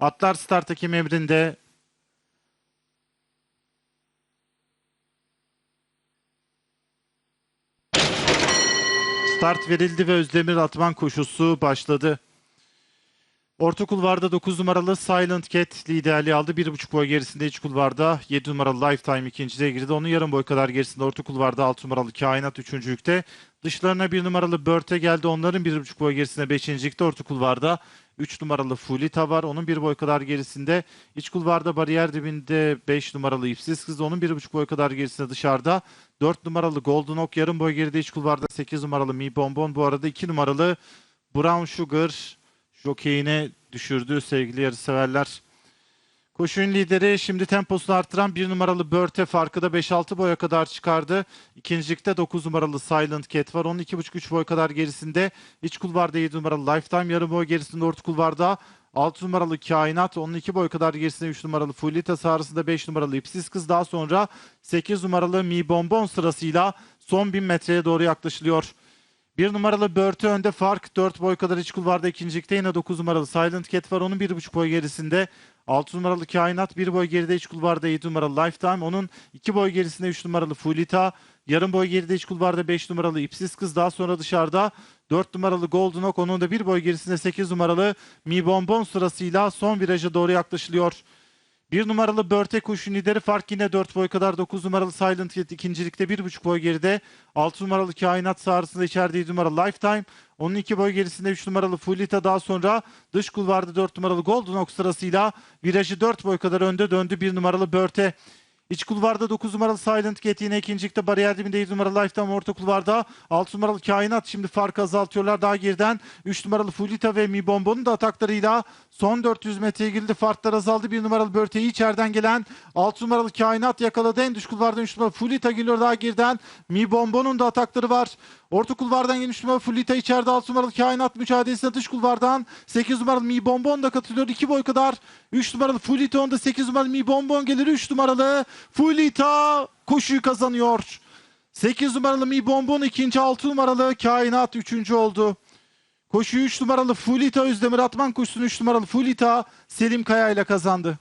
Atlar start hakem emrinde. Start verildi ve Özdemir atman koşusu başladı. Orta kulvarda 9 numaralı Silent Cat liderliği aldı. 1,5 boy gerisinde iç kulvarda 7 numaralı Lifetime ikinciliğe girdi. Onun yarım boy kadar gerisinde orta kulvarda 6 numaralı Kainat üçüncülükte. Dışlarına 1 numaralı Börte geldi. Onların 1,5 boy gerisinde 5. ligde orta kulvarda 3 numaralı Fulita var. Onun 1 boy kadar gerisinde. İç kulvarda bariyer dibinde 5 numaralı İpsiz Kız. Onun 1,5 boy kadar gerisinde dışarıda. 4 numaralı Golden Oak yarım boy geride iç kulvarda 8 numaralı Mi Bonbon. Bu arada 2 numaralı Brown Sugar jokeyine düşürdü sevgili yarışseverler. Koşunun lideri şimdi temposunu arttıran 1 numaralı Börte farkı da 5-6 boya kadar çıkardı. İkincilikte 9 numaralı Silent Cat var. Onun 2,5-3 boy kadar gerisinde. İç kulvarda 7 numaralı Lifetime yarım boy gerisinde orta kulvarda. 6 numaralı Kainat, onun 2 boy kadar gerisinde 3 numaralı Fulita sahasında 5 numaralı İpsiz Kız. Daha sonra 8 numaralı Mi Bonbon sırasıyla son 1000 metreye doğru yaklaşılıyor. Bir numaralı Börtü önde fark. 4 boy kadar iç kulvarda ikincilikte yine 9 numaralı Silent Cat var. Onun 1,5 boy gerisinde. 6 numaralı Kainat 1 boy geride iç kulvarda 7 numaralı Lifetime. Onun 2 boy gerisinde 3 numaralı Fulita. Yarım boy geride iç kulvarda 5 numaralı İpsiz Kız. Daha sonra dışarıda 4 numaralı Golden Oak. Onun da 1 boy gerisinde 8 numaralı Mi Bonbon sırasıyla son viraja doğru yaklaşılıyor. Bir numaralı Börte koşu lideri fark yine 4 boy kadar. 9 numaralı Silent Cat ikincilikte 1,5 boy geride. 6 numaralı Kainat sahasında içeride 7 numaralı Lifetime. Onun 2 boy gerisinde 3 numaralı Fulita daha sonra dış kulvarda 4 numaralı Golden Oak sırasıyla virajı 4 boy kadar önde döndü 1 numaralı Börte. İç kulvarda 9 numaralı Silent Cat yine ikincilikte bariyer dibinde 7 numaralı Lifetime orta kulvarda. 6 numaralı Kainat şimdi farkı azaltıyorlar daha geriden. 3 numaralı Fulita ve Mi Bonbon'un da ataklarıyla son 400 metreye girdi farklar azaldı. 1 numaralı Börte'yi içeriden gelen 6 numaralı Kainat yakaladı. En dış kulvardan 3 numaralı Fulita geliyor daha geriden. Mi Bonbon'un da atakları var orta kulvardan 3 numaralı Fulita içeride 6 numaralı Kainat mücadelesine dış kulvardan 8 numaralı Mi Bonbon da katılıyor 2 boy kadar 3 numaralı Fulita onda 8 numaralı Mi Bonbon gelir 3 numaralı Fulita koşuyu kazanıyor. 8 numaralı Mi Bonbon ikinci 6 numaralı Kainat üçüncü oldu. Koşuyu 3 numaralı Fulita Özdemir Atman koşusunu 3 numaralı Fulita Selim Kaya ile kazandı.